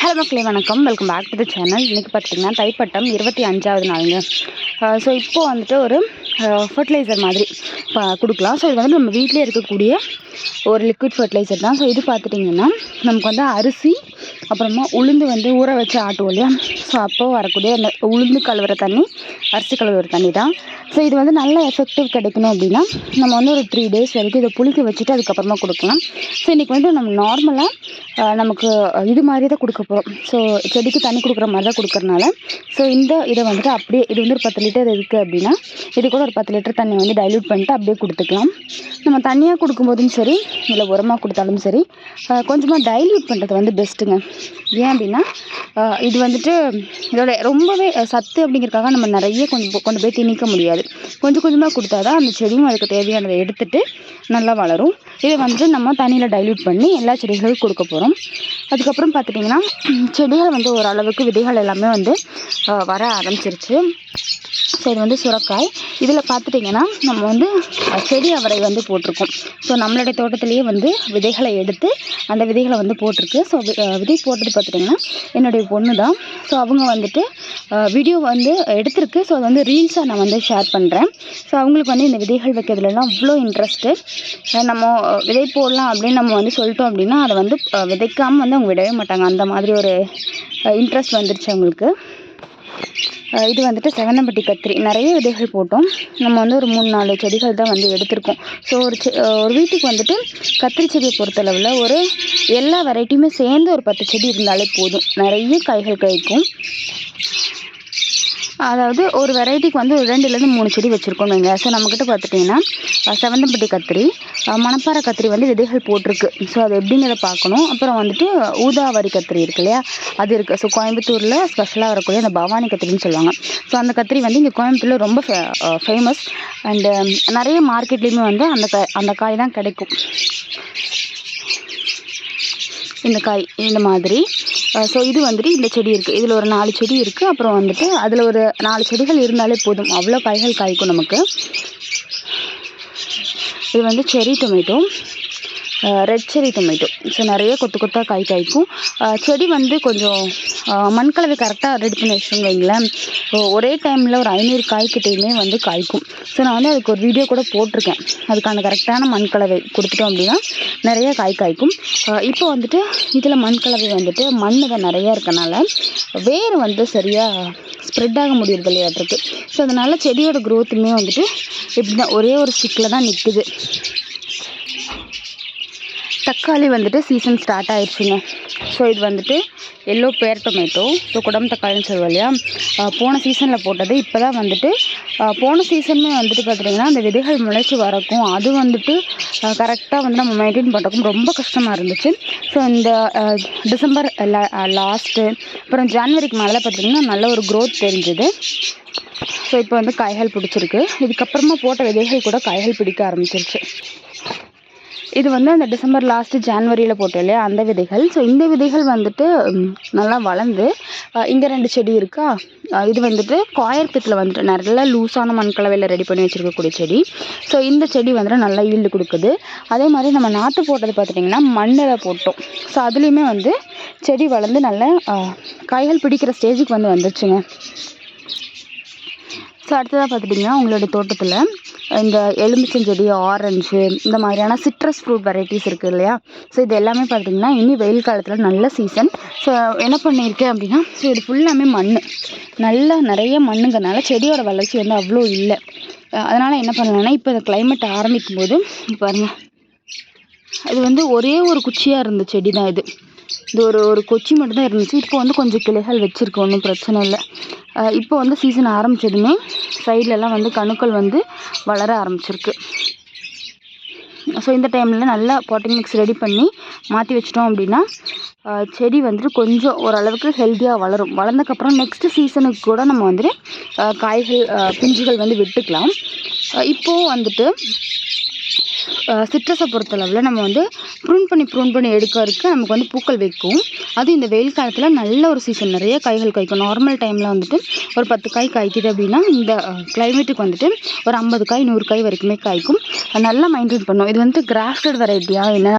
Hello மக்களே வணக்கம். Welcome back to the channel இன்றைக்கி பார்த்திங்கன்னா தைப்பட்டம் இருபத்தி அஞ்சாவது நாளுங்க. ஸோ இப்போது வந்துட்டு ஒரு ஃபர்டிலைசர் மாதிரி ப கொடுக்கலாம். ஸோ இது வந்து நம்ம வீட்டிலே இருக்கக்கூடிய ஒரு லிக்விட் ஃபர்டிலைசர் தான். ஸோ இது பார்த்துட்டிங்கன்னா நமக்கு வந்து அரிசி அப்புறமா உளுந்து வந்து ஊற வச்சு ஆட்டுவோம் இல்லையா ஸோ அப்போது வரக்கூடிய அந்த உளுந்து கழுவுற தண்ணி அரிசி கழுவுற தண்ணி தான். ஸோ இது வந்து நல்ல எஃபெக்டிவ் கிடைக்கணும் அப்படின்னா நம்ம வந்து ஒரு த்ரீ டேஸ் வரைக்கும் இதை புளிக்க வச்சுட்டு அதுக்கப்புறமா கொடுக்கலாம். ஸோ இன்றைக்கி வந்து நம்ம நார்மலாக நமக்கு இது மாதிரி தான் கொடுக்க போகிறோம் ஸோ செடிக்கு தண்ணி கொடுக்குற மாதிரி தான் கொடுக்குறனால ஸோ இந்த இதை வந்துட்டு அப்படியே இது வந்து ஒரு பத்து லிட்டர் இருக்குது அப்படின்னா இது கூட ஒரு பத்து லிட்டர் தண்ணி வந்து டைல்யூட் பண்ணிட்டு அப்படியே கொடுத்துக்கலாம். நம்ம தண்ணியாக கொடுக்கும்போதும் சரி இல்லை உரமாக கொடுத்தாலும் சரி கொஞ்சமாக டைல்யூட் பண்ணுறது வந்து பெஸ்ட்டுங்க ஏன் அப்படின்னா இது வந்துட்டு இதோட ரொம்பவே சத்து அப்படிங்கிறதுக்காக நம்ம நிறைய கொஞ்சம் கொண்டு போய் திணிக்க முடியாது. கொஞ்சம் கொஞ்சமாக கொடுத்தா தான் அந்த செடியும் அதுக்கு தேவையானதை எடுத்துகிட்டு நல்லா வளரும். இதை வந்து நம்ம தண்ணியில் டைல்யூட் பண்ணி எல்லா செடிகளுக்கும் கொடுக்க போகிறோம் அதுக்கப்புறம் பார்த்துட்டிங்கன்னா செடிகள் வந்து ஓரளவுக்கு விதைகள் எல்லாமே வந்து வர ஆரம்பிச்சிருச்சு. ஸோ இது வந்து சுரக்காய். இதில் பார்த்துட்டிங்கன்னா நம்ம வந்து செடி அவரை வந்து போட்டிருக்கோம். ஸோ நம்மளுடைய தோட்டத்திலேயே வந்து விதைகளை எடுத்து அந்த விதைகளை வந்து போட்டிருக்கு. ஸோ விதை போட்டது பார்த்துட்டிங்கன்னா என்னுடைய பொண்ணு தான். ஸோ அவங்க வந்துட்டு வீடியோ வந்து எடுத்திருக்கு. ஸோ அது வந்து ரீல்ஸாக நான் வந்து ஷேர் பண்ணுறேன் ஸோ அவங்களுக்கு வந்து இந்த விதைகள் வைக்கிறதுலலாம் அவ்வளோ இன்ட்ரெஸ்ட்டு நம்ம விதை போடலாம் அப்படின்னு நம்ம வந்து சொல்லிட்டோம் அப்படின்னா அதை வந்து விதைக்காமல் வந்து அவங்க விடவே மாட்டாங்க. அந்த மாதிரி ஒரு இன்ட்ரெஸ்ட் வந்துருச்சு அவங்களுக்கு. இது வந்துட்டு செவனம்பட்டி கத்திரி. நிறைய விதைகள் போட்டோம். நம்ம வந்து ஒரு மூணு நாலு செடிகள் தான் வந்து எடுத்திருக்கோம். ஸோ ஒரு செ ஒரு வீட்டுக்கு வந்துட்டு கத்திரி செடியை பொறுத்தளவில் ஒரு எல்லா வெரைட்டியுமே சேர்ந்து ஒரு பத்து செடி இருந்தாலே போதும். நிறைய காய்கள் கிடைக்கும். அதாவது ஒரு வெரைட்டிக்கு வந்து ஒரு ரெண்டுலேருந்து மூணு செடி வச்சுருக்கோம் வைங்க ஸோ நம்மக்கிட்ட பார்த்துட்டிங்கன்னா செவந்தம்பட்டி கத்திரி மணப்பாறை கத்திரி வந்து விதைகள் போட்டிருக்கு. ஸோ அது எப்படிங்கிறத பார்க்கணும். அப்புறம் வந்துட்டு ஊதாவரி கத்திரி இருக்கு இல்லையா? அது இருக்குது ஸோ கோயம்புத்தூரில் ஸ்பெஷலாக வரக்கூடிய அந்த பவானி கத்திரின்னு சொல்லுவாங்க. ஸோ அந்த கத்திரி வந்து இங்கே கோயம்புத்தூரில் ரொம்ப ஃபே ஃபேமஸ் அண்டு நிறைய மார்க்கெட்லேயுமே வந்து அந்த க அந்த காய் தான் கிடைக்கும். இந்த காய் இந்த மாதிரி. ஸோ இது வந்துட்டு இந்த செடி இருக்குது இதில் ஒரு நாலு செடி இருக்குது அப்புறம் வந்துட்டு அதில் ஒரு நாலு செடிகள் இருந்தாலே போதும். அவ்வளோ காய்கள் காய்க்கும் நமக்கு. இது வந்து cherry tomato red cherry tomato so நிறைய கொத்து கொத்தாக காய் காய்க்கும். செடி வந்து கொஞ்சம் மண்கலவை கரெக்டாக ரெடி பண்ணி வச்சுருங்க வைங்களேன். ஒரே டைமில் ஒரு ஐநூறு காய்க்கிட்டையுமே வந்து காய்க்கும். ஸோ நான் வந்து அதுக்கு ஒரு வீடியோ கூட போட்டிருக்கேன். அதுக்கான கரெக்டான மண்கலவை கொடுத்துட்டோம் அப்படின்னா நிறைய காய் காய்க்கும். இப்போ வந்துட்டு இதில் மண்கலவை வந்துட்டு மண் தான் நிறையா இருக்கனால வேர் வந்து சரியாக ஸ்ப்ரெட் ஆக முடியறது இல்லையாட்டிருக்கு ஸோ அதனால் செடியோட க்ரோத்துமே வந்துட்டு இப்படி தான் ஒரே ஒரு ஸ்டிக்கில் தான் நிற்குது தக்காளி வந்துட்டு சீசன் ஸ்டார்ட் ஆயிடுச்சுங்க. ஸோ இது வந்துட்டு எல்லோ பேர் டொமேட்டோ ஸோ குடம் தக்காளின்னு சொல்லுவோம் இல்லையா? போன சீசனில் போட்டது. இப்போ தான் வந்துட்டு போன சீசனுமே வந்துட்டு பார்த்துட்டிங்கன்னா அந்த விதைகள் முளைச்சி வரக்கும். அது வந்துட்டு கரெக்டாக வந்து நம்ம மெயின்டைன் பண்ணுறக்கும் ரொம்ப கஷ்டமாக இருந்துச்சு. ஸோ இந்த டிசம்பர் லாஸ்ட்டு அப்புறம் ஜான்வரிக்கு மேலே பார்த்திங்கன்னா நல்ல ஒரு க்ரோத் தெரிஞ்சுது. ஸோ இப்போ வந்து காய்கள் பிடிச்சிருக்கு. இதுக்கப்புறமா போட்ட விதைகள் கூட காய்கள் பிடிக்க ஆரம்பிச்சிருச்சு. இது வந்து அந்த டிசம்பர் லாஸ்ட்டு ஜான்வரியில் போட்டோம் இல்லையா அந்த விதைகள். ஸோ இந்த விதைகள் வந்துட்டு நல்லா வளர்ந்து இங்கே ரெண்டு செடி இருக்கா? இது வந்துட்டு காயர்பித்தில் வந்துட்டு நல்ல லூஸான மண்கலவையில் ரெடி பண்ணி வச்சுருக்கக்கூடிய செடி. ஸோ இந்த செடி வந்துட்டு நல்லா ஈல்டு கொடுக்குது. அதே மாதிரி நம்ம நாற்று போட்டது பார்த்துட்டிங்கன்னா மண்ணில் போட்டோம். ஸோ அதுலேயுமே வந்து செடி வளர்ந்து நல்ல காய்கள் பிடிக்கிற ஸ்டேஜுக்கு வந்து வந்துருச்சுங்க ஸோ அடுத்ததாக பார்த்துட்டிங்கன்னா உங்களுடைய தோட்டத்தில் இந்த எலுமிச்சஞ்செடி ஆரஞ்சு இந்த மாதிரியான சிட்ரஸ் ஃப்ரூட் வெரைட்டிஸ் இருக்குது இல்லையா? ஸோ இது எல்லாமே பார்த்திங்கன்னா இனி வெயில் காலத்தில் நல்ல சீசன் ஸோ என்ன பண்ணியிருக்கேன் அப்படின்னா ஸோ இது ஃபுல்லாமே மண். நல்லா நிறைய மண்ணுங்கிறனால செடியோட வளர்ச்சி வந்து அவ்வளோ இல்லை. அதனால் என்ன பண்ணலான்னா இப்போ இந்த கிளைமேட் ஆரம்பிக்கும் போது பாருங்கள் இது வந்து ஒரே ஒரு குச்சியாக இருந்த செடி தான் இது. இது ஒரு ஒரு கொச்சி மட்டும்தான் இருந்துச்சு. இப்போ வந்து கொஞ்சம் கிளைகள் வச்சுருக்கு ஒன்றும் பிரச்சனை இல்லை. இப்போ வந்து சீசன் ஆரம்பித்ததுமே சைட்லலாம் வந்து கணுக்கள் வந்து வளர ஆரம்பிச்சிருக்கு. ஸோ இந்த டைமில் நல்லா பாட்டிங் மிக்ஸ் ரெடி பண்ணி மாற்றி வச்சிட்டோம் அப்படின்னா செடி வந்துட்டு கொஞ்சம் ஓரளவுக்கு ஹெல்த்தியாக வளரும். வளர்ந்தக்கப்புறம் நெக்ஸ்ட்டு சீசனுக்கு கூட நம்ம வந்துட்டு காய்கள் பிஞ்சுகள் வந்து விட்டுக்கலாம். இப்போது வந்துட்டு சிட்ரஸை பொறுத்தளவில் நம்ம வந்து ப்ரூன் பண்ணி ப்ரூன் பண்ணி எடுக்க இருக்க நமக்கு வந்து பூக்கள் வைக்கும். அதுவும் இந்த வெயில் காலத்தில் நல்ல ஒரு சீசன் நிறைய காய்கள் காய்க்கும். நார்மல் டைமில் வந்துட்டு ஒரு பத்து காய் காய்க்குது அப்படின்னா இந்த கிளைமேட்டுக்கு வந்துட்டு ஒரு ஐம்பது காய் நூறு காய் வரைக்குமே காய்க்கும். நல்லா மெயின்டைன் பண்ணும். இது வந்துட்டு கிராஃப்டட் வெரைட்டியாக என்ன